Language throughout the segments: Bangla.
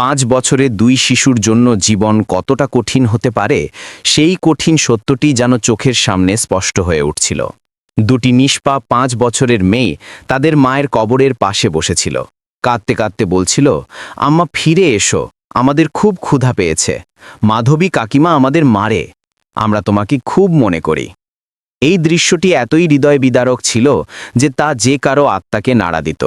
পাঁচ বছরে দুই শিশুর জন্য জীবন কতটা কঠিন হতে পারে, সেই কঠিন সত্যটি যেন চোখের সামনে স্পষ্ট হয়ে উঠছিল। দুটি নিষ্পা পাঁচ বছরের মেয়ে তাদের মায়ের কবরের পাশে বসেছিল। কাঁদতে কাঁদতে বলছিল, আম্মা, ফিরে এসো, আমাদের খুব ক্ষুধা পেয়েছে। মাধবী কাকিমা আমাদের মারে, আমরা তোমাকে খুব মনে করি। এই দৃশ্যটি এতই হৃদয় বিদারক ছিল যে তা যে কারও আত্মাকে নাড়া দিত।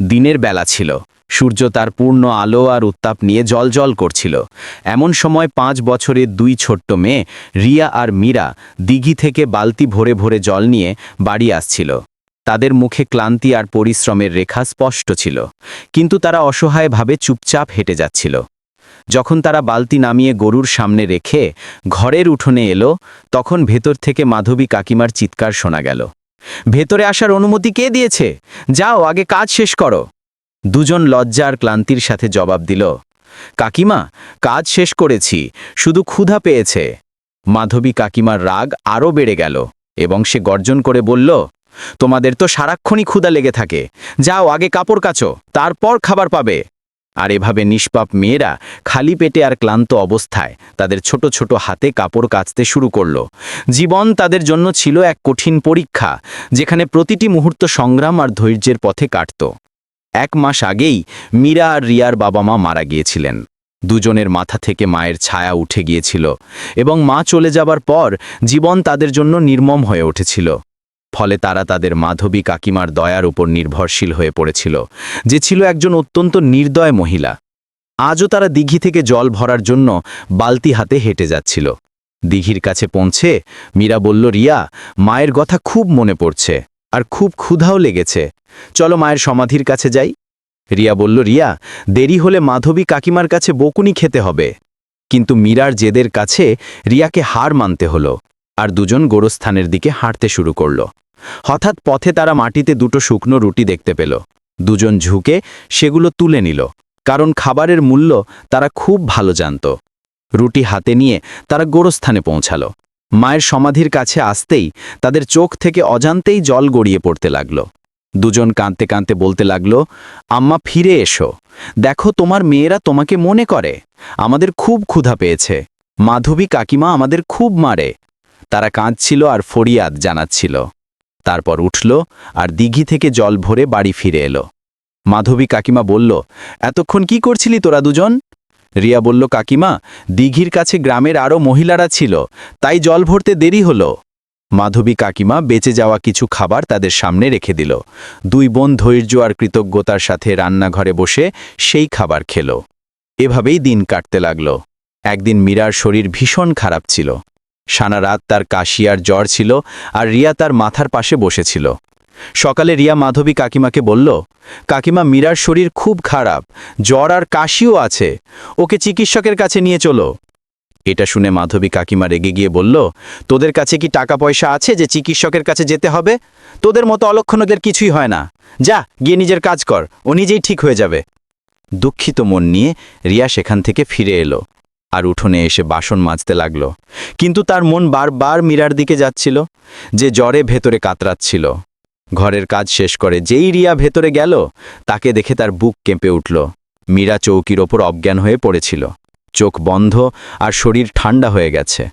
দিনের বেলা ছিল সূর্য তার পূর্ণ আলো আর উত্তাপ নিয়ে জলজল করছিল। এমন সময় পাঁচ বছরের দুই ছোট্ট মেয়ে, রিয়া আর মীরা, দিঘি থেকে বালতি ভরে ভরে জল নিয়ে বাড়ি আসছিল। তাদের মুখে ক্লান্তি আর পরিশ্রমের রেখা স্পষ্ট ছিল। কিন্তু তারা অসহায়ভাবে চুপচাপ হেঁটে যাচ্ছিল। যখন তারা বালতি নামিয়ে গরুর সামনে রেখে ঘরের উঠোনে এলো, তখন ভেতর থেকে মাধবী কাকিমার চিৎকার শোনা গেল। ভেতরে আসার অনুমতি কে দিয়েছে? যাও, আগে কাজ শেষ করো। দুজন লজ্জা আর ক্লান্তির সাথে জবাব দিল, কাকিমা, কাজ শেষ করেছি, শুধু ক্ষুধা পেয়েছে। মাধবী কাকিমার রাগ আরও বেড়ে গেল এবং সে গর্জন করে বলল, তোমাদের তো সারাক্ষণই ক্ষুধা লেগে থাকে, যাও আগে কাপড় কাচো, তারপর খাবার পাবে। আর এভাবে নিষ্পাপ মেয়েরা খালি পেটে আর ক্লান্ত অবস্থায় তাদের ছোট ছোট হাতে কাপড় কাচতে শুরু করল। জীবন তাদের জন্য ছিল এক কঠিন পরীক্ষা, যেখানে প্রতিটি মুহূর্ত সংগ্রাম আর ধৈর্যের পথে কাটত। এক মাস আগেই মীরা আর রিয়ার বাবা মা মারা গিয়েছিলেন। দুজনের মাথা থেকে মায়ের ছায়া উঠে গিয়েছিল এবং মা চলে যাবার পর জীবন তাদের জন্য নির্মম হয়ে উঠেছিল। ফলে তারা তাদের মাধবী কাকিমার দয়ার উপর নির্ভরশীল হয়ে পড়েছিল, যে ছিল একজন অত্যন্ত নির্দয় মহিলা। আজও তারা দিঘি থেকে জল ভরার জন্য বালতি হাতে হেঁটে যাচ্ছিল। দিঘির কাছে পৌঁছে মীরা বলল, রিয়া, মায়ের কথা খুব মনে পড়ছে। আর খুব ক্ষুধাও লেগেছে। চলো মায়ের সমাধির কাছে যাই। রিয়া বলল, রিয়া, দেরি হলে মাধবী কাকিমার কাছে বকুনি খেতে হবে। কিন্তু মীরার জেদের কাছে রিয়াকে হার মানতে হলো আর দুজন গোরস্থানের দিকে হাঁটতে শুরু করল। হঠাৎ পথে তারা মাটিতে দুটো শুকনো রুটি দেখতে পেল। দুজন ঝুঁকে সেগুলো তুলে নিল, কারণ খাবারের মূল্য তারা খুব ভালো জানত। রুটি হাতে নিয়ে তারা গোরস্থানে পৌঁছালো। মায়ের সমাধির কাছে আসতেই তাদের চোখ থেকে অজান্তেই জল গড়িয়ে পড়তে লাগল। দুজন কাঁদতে কাঁদতে বলতে লাগল, আম্মা, ফিরে এসো। দেখো, তোমার মেয়েরা তোমাকে মনে করে। আমাদের খুব ক্ষুধা পেয়েছে। মাধবী কাকিমা আমাদের খুব মারে। তারা কাঁদছিল আর ফরিয়াদ জানাচ্ছিল। তারপর উঠল আর দিঘি থেকে জল ভরে বাড়ি ফিরে এলো। মাধবী কাকিমা বলল, এতক্ষণ কি করছিলি তোরা দুজন? রিয়া বলল, কাকিমা, দিঘির কাছে গ্রামের আরও মহিলারা ছিল, তাই জল ভরতে দেরি হলো। মাধবী কাকিমা বেঁচে যাওয়া কিছু খাবার তাদের সামনে রেখে দিল। দুই বোন ধৈর্য আর কৃতজ্ঞতার সাথে রান্নাঘরে বসে সেই খাবার খেল। এভাবেই দিন কাটতে লাগল। একদিন মীরার শরীর ভীষণ খারাপ ছিল। সারা রাত তার কাশি আর জ্বর ছিল আর রিয়া তার মাথার পাশে বসেছিল। সকালে রিয়া মাধবী কাকিমাকে বলল, কাকিমা, মীরার শরীর খুব খারাপ, জ্বর আর কাশিও আছে, ওকে চিকিৎসকের কাছে নিয়ে চলো। এটা শুনে মাধবী কাকিমা রেগে গিয়ে বলল, তোদের কাছে কি টাকা পয়সা আছে যে চিকিৎসকের কাছে যেতে হবে? তোদের মতো অলক্ষণদের কিছুই হয় না। যা, গিয়ে নিজের কাজ কর, ও নিজেই ঠিক হয়ে যাবে। দুঃখিত মন নিয়ে রিয়া সেখান থেকে ফিরে এলো আর উঠোনে এসে বাসন মাজতে লাগল। কিন্তু তার মন বারবার মীরার দিকে যাচ্ছিল, যে জ্বরে ভেতরে কাতরাচ্ছিল। ঘরের কাজ শেষ করে। যেই রিয়া ভেতরে গেল, তাকে দেখে তার বুক কেঁপে উঠল। মীরা চৌকির ওপর অজ্ঞান হয়ে পড়েছিল। চোখ বন্ধ আর শরীর ঠান্ডা হয়ে গেছে।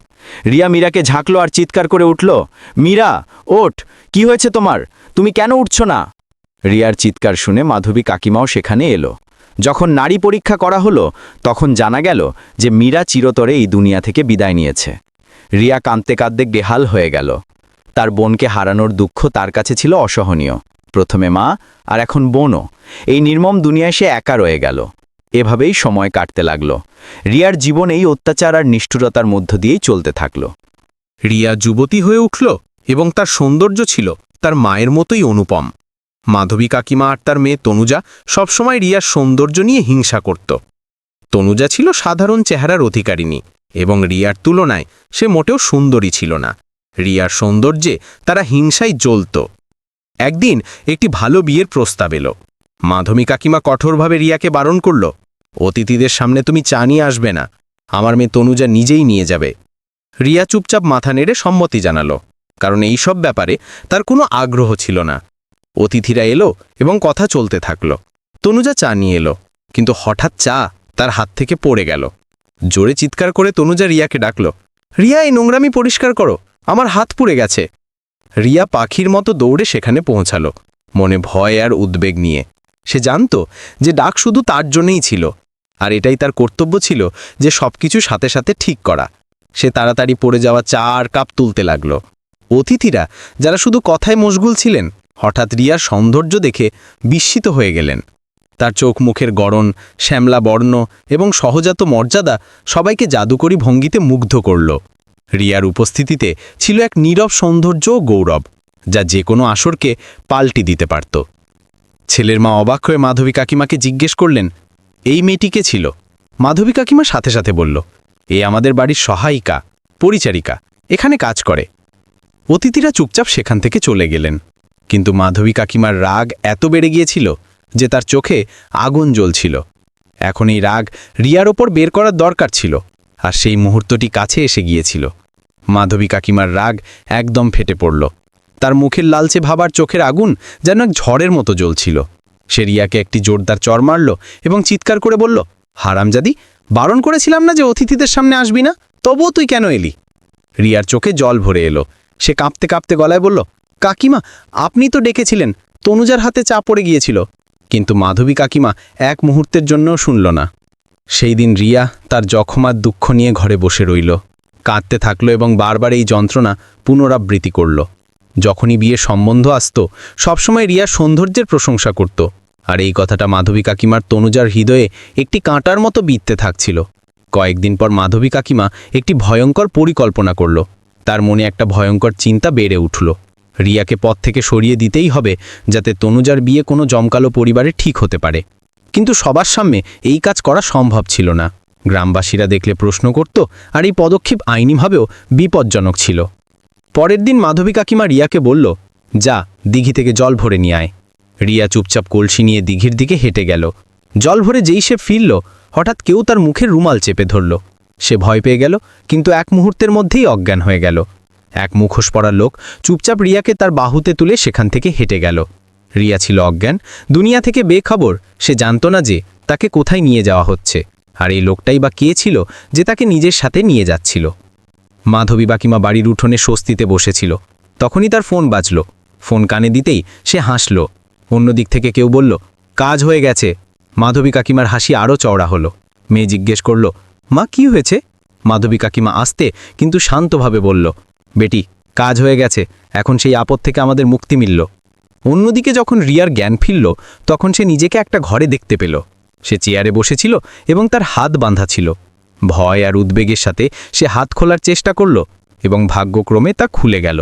রিয়া মীরাকে ঝাঁকলো আর চিৎকার করে উঠল, মীরা, ওঠ! কি হয়েছে তোমার? তুমি কেন উঠছ না? রিয়ার চিৎকার শুনে মাধবী কাকিমাও সেখানে এলো। যখন নারী পরীক্ষা করা হলো, তখন জানা গেল যে মীরা চিরতরে এই দুনিয়া থেকে বিদায় নিয়েছে। রিয়া কাঁদতে কাঁদতে গেহাল হয়ে গেল। তার বোনকে হারানোর দুঃখ তার কাছে ছিল অসহনীয়। প্রথমে মা, আর এখন বোনও। এই নির্মম দুনিয়ায় সে একা রয়ে গেল। এভাবেই সময় কাটতে লাগল। রিয়ার জীবন এই অত্যাচার আর নিষ্ঠুরতার মধ্য দিয়েই চলতে থাকল। রিয়া যুবতী হয়ে উঠল এবং তার সৌন্দর্য ছিল তার মায়ের মতোই অনুপম। মাধবী কাকিমা আর তার মেয়ে তনুজা সবসময় রিয়ার সৌন্দর্য নিয়ে হিংসা করত। তনুজা ছিল সাধারণ চেহারার অধিকারিণী এবং রিয়ার তুলনায় সে মোটেও সুন্দরী ছিল না। রিয়ার সৌন্দর্যে তারা হিংসায় জ্বলত। একদিন একটি ভালো বিয়ের প্রস্তাব এলো। মাধবী কাকিমা কঠোরভাবে রিয়াকে বারণ করল। অতিথিদের সামনে তুমি চা নিয়ে আসবে না। আমার মেয়ে তনুজা নিজেই নিয়ে যাবে। রিয়া চুপচাপ মাথা নেড়ে সম্মতি জানালো, কারণ এই সব ব্যাপারে তার কোনো আগ্রহ ছিল না। অতিথিরা এলো এবং কথা চলতে থাকল। তনুজা চা নিয়ে এলো, কিন্তু হঠাৎ চা তার হাত থেকে পড়ে গেল। জোরে চিৎকার করে তনুজা রিয়াকে ডাকল, রিয়া, এই নোংরামি পরিষ্কার করো। আমার হাত পুড়ে গেছে। রিয়া পাখির মতো দৌড়ে সেখানে পৌঁছালো। মনে ভয় আর উদ্বেগ নিয়ে। সে জানত যে ডাক শুধু তার জন্যই ছিল, আর এটাই তার কর্তব্য ছিল যে সবকিছু সাথে সাথে ঠিক করা। সে তাড়াতাড়ি পড়ে যাওয়া চা আর কাপ তুলতে লাগল। অতিথিরা, যারা শুধু কথায় মশগুল ছিলেন, হঠাৎ রিয়ার সৌন্দর্য দেখে বিস্মিত হয়ে গেলেন। তার চোখ মুখের গড়ন, শ্যামলা বর্ণ এবং সহজাত মর্যাদা সবাইকে জাদুকরী ভঙ্গিতে মুগ্ধ করল। রিয়ার উপস্থিতিতে ছিল এক নীরব সৌন্দর্য ও গৌরব, যা যে কোনো আসরকে পাল্টি দিতে পারত। ছেলের মা অবাক হয়ে মাধবী কাকিমাকে জিজ্ঞেস করলেন, এই মেয়েটিকে ছিল? মাধবী কাকিমা সাথে সাথে বলল, এ আমাদের বাড়ির সহায়িকা, পরিচারিকা, এখানে কাজ করে। অতিথিরা চুপচাপ সেখান থেকে চলে গেলেন। কিন্তু মাধবী কাকিমার রাগ এত বেড়ে গিয়েছিল যে তার চোখে আগুন জ্বলছিল। এখন এই রাগ রিয়ার ওপর বের করার দরকার ছিল, আর সেই মুহূর্তটি কাছে এসে গিয়েছিল। মাধবী কাকিমার রাগ একদম ফেটে পড়ল। তার মুখের লালচে ভাবার চোখের আগুন যেন এক ঝড়ের মতো জ্বলছিল। সে রিয়াকে একটি জোরদার চর মারল এবং চিৎকার করে বলল, হারামজাদি, বারণ করেছিলাম না যে অতিথিদের সামনে আসবি না? তবুও তুই কেন এলি? রিয়ার চোখে জল ভরে এলো। সে কাঁপতে কাঁপতে গলায় বলল, কাকিমা, আপনি তো ডেকেছিলেন, তনুজার হাতে চা পড়ে গিয়েছিল। কিন্তু মাধবী কাকিমা এক মুহূর্তের জন্যও শুনল না। সেই দিন রিয়া তার জখমার দুঃখ নিয়ে ঘরে বসে রইল। কাঁদতে থাকল এবং বারবার এই যন্ত্রণা পুনরাবৃত্তি করল। যখনই বিয়ে সম্বন্ধ আসত, সবসময় রিয়া সৌন্দর্যের প্রশংসা করত। আর এই কথাটা মাধবী কাকিমার তনুজার হৃদয়ে একটি কাঁটার মতো বিততে থাকছিল। কয়েকদিন পর মাধবী কাকিমা একটি ভয়ঙ্কর পরিকল্পনা করল। তার মনে একটা ভয়ঙ্কর চিন্তা বেড়ে উঠল। রিয়াকে পথ থেকে সরিয়ে দিতেই হবে, যাতে তনুজার বিয়ে কোনো জমকালো পরিবারে ঠিক হতে পারে। কিন্তু সবার সামনে এই কাজ করা সম্ভব ছিল না। গ্রামবাসীরা দেখলে প্রশ্ন করত, আর এই পদক্ষেপ আইনিভাবেও বিপজ্জনক ছিল। পরের দিন মাধবী কাকিমা রিয়াকে বলল, যা, দিঘি থেকে জল ভরে নিয়ে আয়। রিয়া চুপচাপ কলসি নিয়ে দিঘির দিকে হেঁটে গেল। জল ভরে যেই সে ফিরল, হঠাৎ কেউ তার মুখের রুমাল চেপে ধরল। সে ভয় পেয়ে গেল, কিন্তু এক মুহূর্তের মধ্যেই অজ্ঞান হয়ে গেল। এক মুখোশ পড়া লোক চুপচাপ রিয়াকে তার বাহুতে তুলে সেখান থেকে হেঁটে গেল। রিয়া ছিল অজ্ঞান। দুনিয়া থেকে বেখবর। সে জানত না যে তাকে কোথায় নিয়ে যাওয়া হচ্ছে। আর এই লোকটাই বা কে ছিল যে তাকে নিজের সাথে নিয়ে যাচ্ছিল? মাধবী বাকিমা বাড়ির উঠোনে স্বস্তিতে বসেছিল। তখনই তার ফোন বাজল। ফোন কানে দিতেই সে হাসল। অন্যদিক থেকে কেউ বলল, কাজ হয়ে গেছে। মাধবী কাকিমার হাসি আরও চওড়া হলো। মেয়ে জিজ্ঞেস করল, মা, কি হয়েছে? মাধবী কাকিমা আসতে কিন্তু শান্তভাবে বলল, বেটি, কাজ হয়ে গেছে। এখন সেই আপদ থেকে আমাদের মুক্তি মিলল। অন্যদিকে যখন রিয়ার জ্ঞান ফিরল, তখন সে নিজেকে একটা ঘরে দেখতে পেল। সে চেয়ারে বসেছিল এবং তার হাত বাঁধা ছিল। ভয় আর উদ্বেগের সাথে সে হাত খোলার চেষ্টা করল এবং ভাগ্যক্রমে তা খুলে গেল।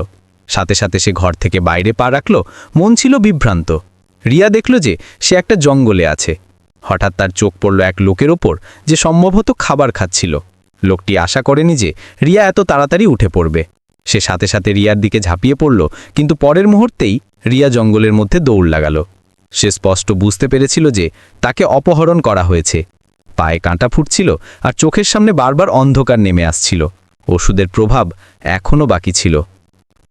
সাথে সাথে সে ঘর থেকে বাইরে পা রাখল, মন ছিল বিভ্রান্ত। রিয়া দেখল যে সে একটা জঙ্গলে আছে। হঠাৎ তার চোখ পড়ল এক লোকের ওপর যে সম্ভবত খাবার খাচ্ছিল। লোকটি আশা করেনি যে রিয়া এত তাড়াতাড়ি উঠে পড়বে। সে সাথে সাথে রিয়ার দিকে ঝাঁপিয়ে পড়ল, কিন্তু পরের মুহূর্তেই রিয়া জঙ্গলের মধ্যে দৌড় লাগাল। সে স্পষ্ট বুঝতে পেরেছিল যে তাকে অপহরণ করা হয়েছে। পায়ে কাঁটা ফুটছিল আর চোখের সামনে বারবার অন্ধকার নেমে আসছিল। ওষুধের প্রভাব এখনও বাকি ছিল।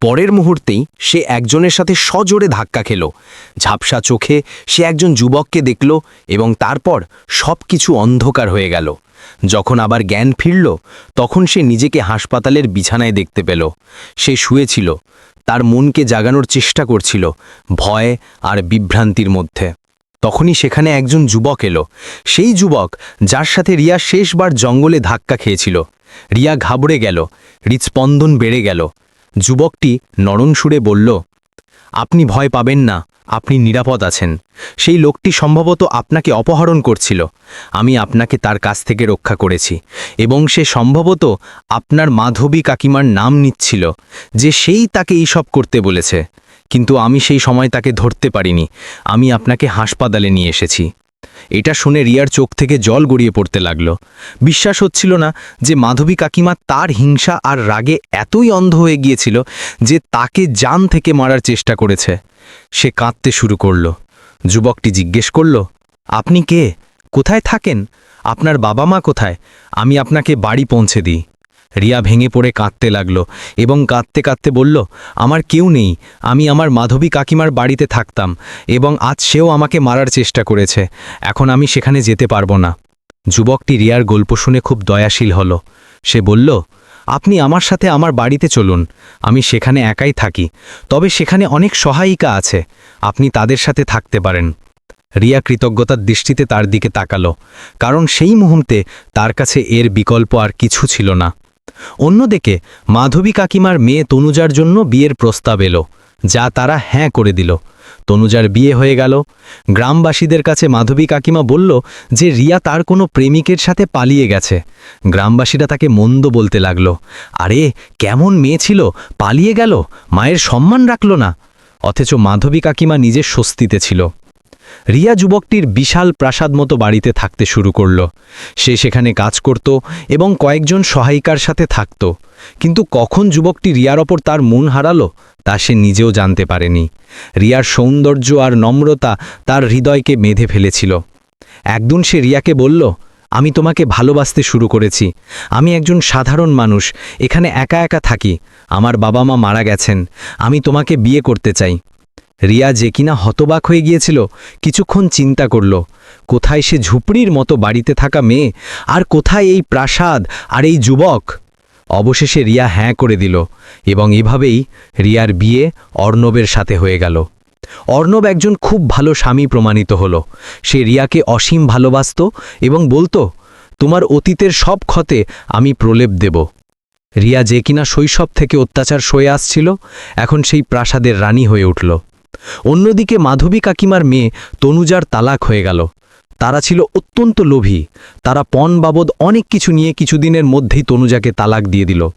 পরের মুহূর্তেই সে একজনের সাথে সজোরে ধাক্কা খেল। ঝাপসা চোখে সে একজন যুবককে দেখল এবং তারপর সব কিছু অন্ধকার হয়ে গেল। যখন আবার জ্ঞান ফিরল, তখন সে নিজেকে হাসপাতালের বিছানায় দেখতে পেল। সে শুয়েছিল। তার মনকে জাগানোর চেষ্টা করছিল, ভয় আর বিভ্রান্তির মধ্যে। তখনই সেখানে একজন যুবক এলো। সেই যুবক, যার সাথে রিয়া শেষবার জঙ্গলে ধাক্কা খেয়েছিল। রিয়া ঘাবড়ে গেল, হৃৎস্পন্দন বেড়ে গেল। যুবকটি নরণ সুরে বলল আপনি ভয় পাবেন না, আপনি নিরাপদ আছেন। সেই লোকটি সম্ভবত আপনাকে অপহরণ করছিল। আমি আপনাকে তার কাছ থেকে রক্ষা করেছি এবং সে সম্ভবত আপনার মাধবী কাকিমার নাম নিচ্ছিল, যে সেই তাকে এইসব করতে বলেছে। কিন্তু আমি সেই সময় তাকে ধরতে পারিনি। আমি আপনাকে হাসপাতালে নিয়ে এসেছি। এটা শুনে রিয়ার চোখ থেকে জল গড়িয়ে পড়তে লাগল। বিশ্বাস হচ্ছিল না যে মাধবী কাকিমা তার হিংসা আর রাগে এতই অন্ধ হয়ে গিয়েছিল যে তাকে জান থেকে মারার চেষ্টা করেছে। সে কাঁদতে শুরু করল। যুবকটি জিজ্ঞেস করল, আপনি কে? কোথায় থাকেন? আপনার বাবা মা কোথায়? আমি আপনাকে বাড়ি পৌঁছে দিই। রিয়া ভেঙে পড়ে কাঁদতে লাগল এবং কাঁদতে কাঁদতে বলল, আমার কেউ নেই, আমি আমার মাধবী কাকিমার বাড়িতে থাকতাম এবং আজ সেও আমাকে মারার চেষ্টা করেছে, এখন আমি সেখানে যেতে পারব না। যুবকটি রিয়ার গল্প শুনে খুব দয়াশীল হল। সে বলল, আপনি আমার সাথে আমার বাড়িতে চলুন, আমি সেখানে একাই থাকি, তবে সেখানে অনেক সহায়িকা আছে, আপনি তাদের সাথে থাকতে পারেন। রিয়া কৃতজ্ঞতার দৃষ্টিতে তার দিকে তাকালো, কারণ সেই মুহূর্তে তার কাছে এর বিকল্প আর কিছু ছিল না। অন্যদিকে, মাধবী কাকিমার মেয়ে তনুজার জন্য বিয়ের প্রস্তাব এলো, যা তারা হ্যাঁ করে দিল। তনুজার বিয়ে হয়ে গেল। গ্রামবাসীদের কাছে মাধবী কাকিমা বলল যে রিয়া তার কোনো প্রেমিকের সাথে পালিয়ে গেছে। গ্রামবাসীরা তাকে মন্দ বলতে লাগল। আরে, কেমন মেয়ে ছিল? পালিয়ে গেল? মায়ের সম্মান রাখল না। অথচ মাধবী কাকিমা নিজের স্বস্তিতে ছিল। রিয়া যুবকটির বিশাল প্রাসাদ মতো বাড়িতে থাকতে শুরু করল। সে সেখানে কাজ করত এবং কয়েকজন সহায়িকার সাথে থাকত। কিন্তু কখন যুবকটি রিয়ার ওপর তার মন হারালো, তা সে নিজেও জানতে পারেনি। রিয়ার সৌন্দর্য আর নম্রতা তার হৃদয়কে বেঁধে ফেলেছিল। একদিন সে রিয়াকে বলল, আমি তোমাকে ভালোবাসতে শুরু করেছি। আমি একজন সাধারণ মানুষ, এখানে একা একা থাকি। আমার বাবা মা মারা গেছেন। আমি তোমাকে বিয়ে করতে চাই। রিয়া যে কিনা হতবাক হয়ে গিয়েছিল, কিছুক্ষণ চিন্তা করল, কোথায় সে ঝুপড়ির মতো বাড়িতে থাকা মেয়ে, আর কোথায় এই প্রাসাদ, আর এই যুবক? অবশেষে রিয়া হ্যাঁ করে দিল, এবং এভাবেই রিয়ার বিয়ে অর্ণবের সাথে হয়ে গেল। অর্ণব একজন খুব ভালো স্বামী প্রমাণিত হল। সে রিয়াকে অসীম ভালোবাসত এবং বলতো, তোমার অতীতের সব ক্ষতে আমি প্রলেপ দেব। রিয়া যে কিনা শৈশব থেকে অত্যাচার সয়ে আসছিল, এখন সেই প্রাসাদের রানী হয়ে উঠল। অন্যদিকে মাধবী কাকিমার মেয়ে তনুজার তালাক হয়ে গেল। তারা ছিল অত্যন্ত লোভী। তারা পণ বাবদ অনেক কিছু নিয়ে কিছুদিনের মধ্যেই তনুজাকে তালাক দিয়ে দিল।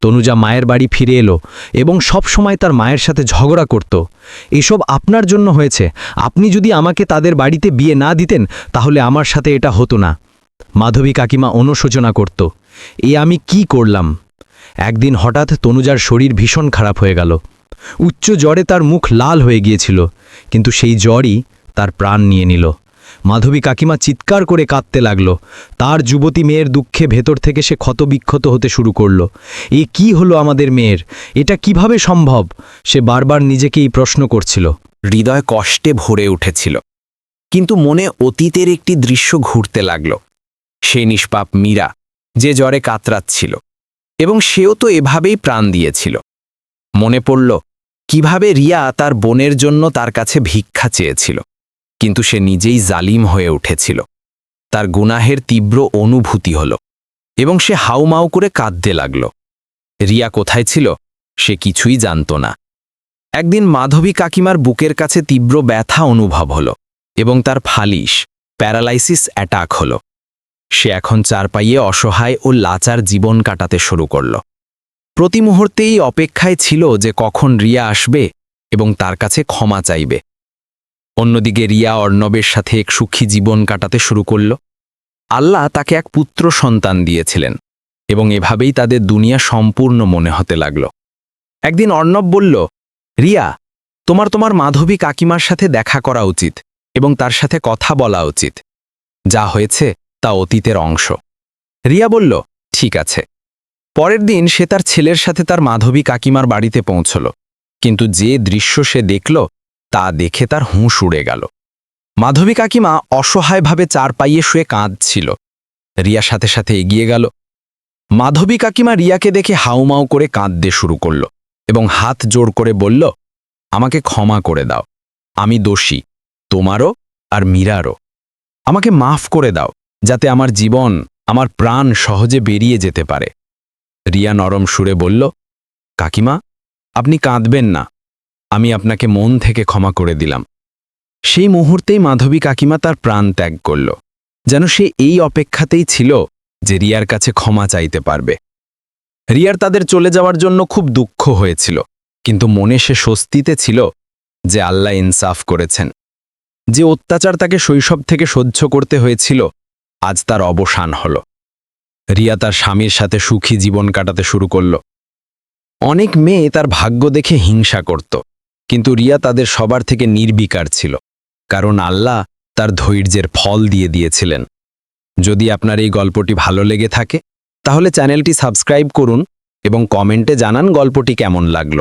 তনুজা মায়ের বাড়ি ফিরে এলো এবং সব সময় তার মায়ের সাথে ঝগড়া করত। এসব আপনার জন্য হয়েছে। আপনি যদি আমাকে তাদের বাড়িতে বিয়ে না দিতেন, তাহলে আমার সাথে এটা হতো না। মাধবী কাকিমা অনুশোচনা করত। এ আমি কি করলাম? একদিন হঠাৎ তনুজার শরীর ভীষণ খারাপ হয়ে গেল। উচ্চ জ্বরে তার মুখ লাল হয়ে গিয়েছিল, কিন্তু সেই জ্বরই তার প্রাণ নিয়ে নিল। মাধবী কাকিমা চিৎকার করে কাঁদতে লাগল। তার যুবতী মেয়ের দুঃখে ভেতর থেকে সে ক্ষতবিক্ষত হতে শুরু করল। এ কি হলো আমাদের মেয়ের? এটা কীভাবে সম্ভব? সে বারবার নিজেকেই প্রশ্ন করছিল। হৃদয় কষ্টে ভরে উঠেছিল। কিন্তু মনে অতীতের একটি দৃশ্য ঘুরতে লাগল। সে নিষ্পাপ মীরা যে জ্বরে কাতরাচ্ছিল। এবং সেও তো এভাবেই প্রাণ দিয়েছিল। মনে পড়ল, কীভাবে রিয়া তার বোনের জন্য তার কাছে ভিক্ষা চেয়েছিল, কিন্তু সে নিজেই জালিম হয়ে উঠেছিল। তার গুনাহের তীব্র অনুভূতি হল, এবং সে হাউমাউ করে কাঁদতে লাগল। রিয়া কোথায় ছিল, সে কিছুই জানত না। একদিন মাধবী কাকিমার বুকের কাছে তীব্র ব্যথা অনুভব হল, এবং তার ফালিশ, প্যারালাইসিস অ্যাটাক হল। সে এখন চারপাইয়ে অসহায় ও লাচার জীবন কাটাতে শুরু করল। প্রতি মুহূর্তেই অপেক্ষায় ছিল যে কখন রিয়া আসবে এবং তার কাছে ক্ষমা চাইবে। অন্যদিকে রিয়া অর্ণবের সাথে এক সুখী জীবন কাটাতে শুরু করল। আল্লাহ তাকে এক পুত্র সন্তান দিয়েছিলেন এবং এভাবেই তাদের দুনিয়া সম্পূর্ণ মনে হতে লাগল। একদিন অর্ণব বলল, রিয়া, তোমার তোমার মাধবী কাকিমার সাথে দেখা করা উচিত এবং তার সাথে কথা বলা উচিত। যা হয়েছে তা অতীতের অংশ। রিয়া বলল, ঠিক আছে। পরের দিন সে তার ছেলের সাথে তার মাধবী কাকিমার বাড়িতে পৌঁছল। কিন্তু যে দৃশ্য সে দেখল, তা দেখে তার হুঁশ উড়ে গেল। মাধবী কাকিমা অসহায়ভাবে চার পাইয়ে শুয়ে কাঁদছিল। রিয়া সাথে সাথে এগিয়ে গেল। মাধবী কাকিমা রিয়াকে দেখে হাউমাউ করে কাঁদতে শুরু করল এবং হাত জোর করে বলল, আমাকে ক্ষমা করে দাও। আমি দোষী। তোমারও আর মীরারও। আমাকে মাফ করে দাও, যাতে আমার জীবন, আমার প্রাণ সহজে বেরিয়ে যেতে পারে। রিয়া নরম সুরে বলল, কাকিমা, আপনি কাঁদবেন না। আমি আপনাকে মন থেকে ক্ষমা করে দিলাম। সেই মুহূর্তেই মাধবী কাকিমা তার প্রাণ ত্যাগ করল, যেন সে এই অপেক্ষাতেই ছিল যে রিয়ার কাছে ক্ষমা চাইতে পারবে। রিয়ার তাদের চলে যাওয়ার জন্য খুব দুঃখ হয়েছিল, কিন্তু মনে সে স্বস্তিতে ছিল যে আল্লাহ ইনসাফ করেছেন। যে অত্যাচার তাকে শৈশব থেকে সহ্য করতে হয়েছিল, আজ তার অবসান হল। রিয়া তার স্বামীর সাথে সুখী জীবন কাটাতে শুরু করল। অনেক মেয়ে তার ভাগ্য দেখে হিংসা করত, কিন্তু রিয়া তাদের সবার থেকে নির্বিকার ছিল, কারণ আল্লাহ তার ধৈর্যের ফল দিয়ে দিয়েছিলেন। যদি আপনার এই গল্পটি ভালো লেগে থাকে, তাহলে চ্যানেলটি সাবস্ক্রাইব করুন এবং কমেন্টে জানান গল্পটি কেমন লাগল।